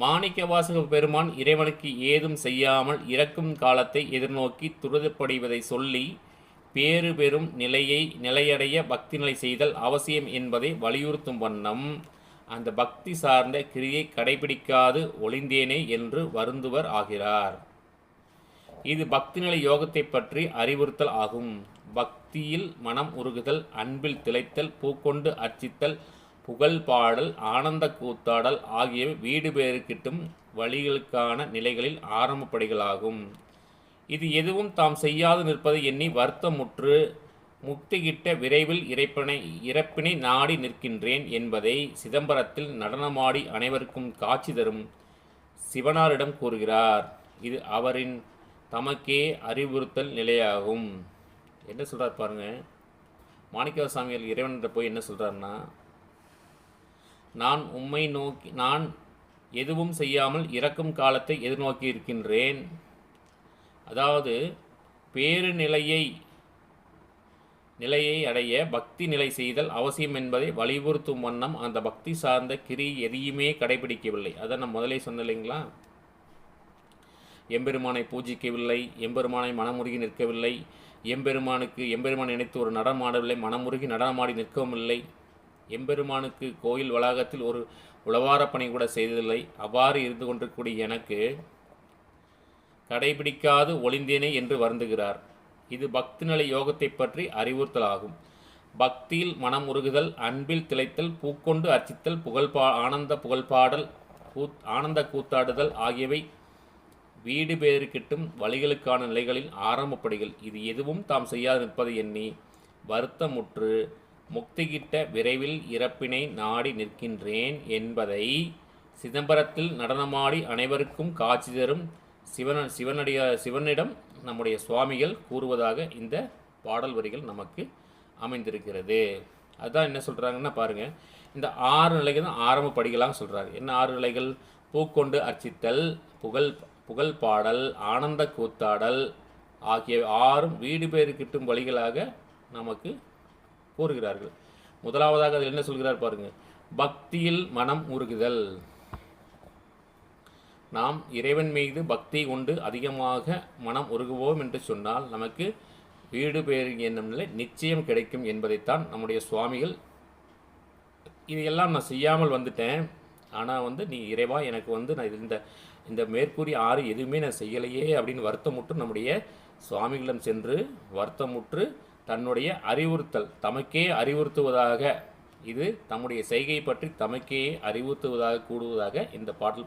மாணிக்கவாசக பெருமான் இறைவனுக்கு ஏதும் செய்யாமல் இறக்கும் காலத்தை எதிர்நோக்கி துரிதப்படுவதை சொல்லி பேறு பெறும் நிலையை நிலையடைய பக்தி நிலை செய்தல் அவசியம் என்பதை வலியுறுத்தும் வண்ணம். அந்த பக்தி சார்ந்த கிரியை கடைபிடிக்காது ஒளிந்தேனே என்று வருந்துவர் ஆகிறார். இது பக்தி நிலை யோகத்தை பற்றி அறிவுறுத்தல் ஆகும். பக்தியில் மனம் உருகுதல் அன்பில் திளைத்தல் பூக்கொண்டு அர்ச்சித்தல் புகழ் பாடல் ஆனந்த கூத்தாடல் ஆகியவை வீடு பேறு கிட்டும் வழிகளுக்கான நிலைகளில் ஆரம்பப்படிகளாகும் இது எதுவும் தாம் செய்யாது நிற்பதை எண்ணி வருத்தமுற்று முக்திகிட்ட விரைவில் இறைப்பனை இறப்பினை நாடி நிற்கின்றேன் என்பதை சிதம்பரத்தில் நடனமாடி அனைவருக்கும் காட்சி தரும் சிவனாரிடம் கூறுகிறார். இது அவரின் தமக்கே அறிவுறுத்தல் நிலையாகும். என்ன சொல்கிறார் பாருங்கள் மாணிக்கவ சாமிகள் இறைவன்கிட்ட போய் என்ன சொல்கிறாருன்னா நான் உம்மை நோக்கி நான் எதுவும் செய்யாமல் இறக்கும் காலத்தை எதிர்நோக்கி இருக்கின்றேன் அதாவது பேரு நிலையை நிலையை அடைய பக்தி நிலை செய்தல் அவசியம் என்பதை வலியுறுத்தும் வண்ணம் அந்த பக்தி சார்ந்த கிரி எதையுமே கடைபிடிக்கவில்லை. அதை நான் முதலே சொன்னேன் இல்லைங்களா? எம்பெருமானை பூஜிக்கவில்லை எம்பெருமானை மனமுருகி நிற்கவில்லை எம்பெருமானுக்கு எம்பெருமான் நினைத்து ஒரு நடனமாடவில்லை மனமுருகி நடனமாடி நிற்கவும் இல்லை. எம்பெருமானுக்கு கோயில் வளாகத்தில் ஒரு உளவாரப் பணி கூட செய்ததில்லை. அவ்வாறு இருந்து கொண்டிருக்கக்கூடிய எனக்கு கடைபிடிக்காது ஒளிந்தேனே என்று வருந்துகிறார். இது பக்தி நிலை யோகத்தை பற்றி அறிவுறுத்தலாகும். பக்தியில் மனம் உருகுதல் அன்பில் திளைத்தல் பூக்கொண்டு அர்ச்சித்தல் புகழ்பா ஆனந்த புகழ்பாடல் கூத் ஆனந்த கூத்தாடுதல் ஆகியவை வீடு பேறு கிட்டும் வழிகளுக்கான நிலைகளில் ஆரம்பப்படிகள் இது எதுவும் தாம் செய்யாது நிற்பதை எண்ணி வருத்தமுற்று முக்திகிட்ட விரைவில் இறப்பினை நாடி நிற்கின்றேன் என்பதை சிதம்பரத்தில் நடனமாடி அனைவருக்கும் காட்சி தரும் சிவன சிவனடிய சிவனிடம் நம்முடைய சுவாமிகள் கூறுவதாக இந்த பாடல் வரிகள் நமக்கு அமைந்திருக்கிறது. அதுதான் என்ன சொல்கிறாங்கன்னா பாருங்கள் இந்த ஆறு நிலைகள் தான் ஆரம்ப படிகளாக சொல்கிறாங்க என்ன ஆறு நிலைகள்? பூக்கொண்டு அர்ச்சித்தல் புகழ் புகழ் பாடல் ஆனந்த கூத்தாடல் ஆகிய ஆறும் வீடு பேர் கிட்டும் வழிகளாக நமக்கு கூறுகிறார்கள் முதலாவதாக அதில் என்ன சொல்கிறார் பாருங்க. பக்தியில் மனம் உருகுதல். நாம் இறைவன் மீது பக்தி கொண்டு அதிகமாக மனம் உருகுவோம் என்று சொன்னால் நமக்கு வீடு பெயர் என்னும் நிலை நிச்சயம் கிடைக்கும் என்பதைத்தான் நம்முடைய சுவாமிகள் இதையெல்லாம் நான் செய்யாமல் வந்துட்டேன். ஆனால் வந்து நீ இறைவா எனக்கு வந்து நான் இது- இந்த இந்த மேற்கூறி ஆறு எதுவுமே நான் செய்யலையே அப்படின்னு வருத்தமுற்று நம்முடைய சுவாமிகளிடம் சென்று வருத்தமுற்று தன்னுடைய அறிவுறுத்தல் தமக்கே அறிவுறுத்துவதாக இது தம்முடைய செய்கை பற்றி தமக்கே அறிவுறுத்துவதாக கூடுவதாக இந்த பாடல்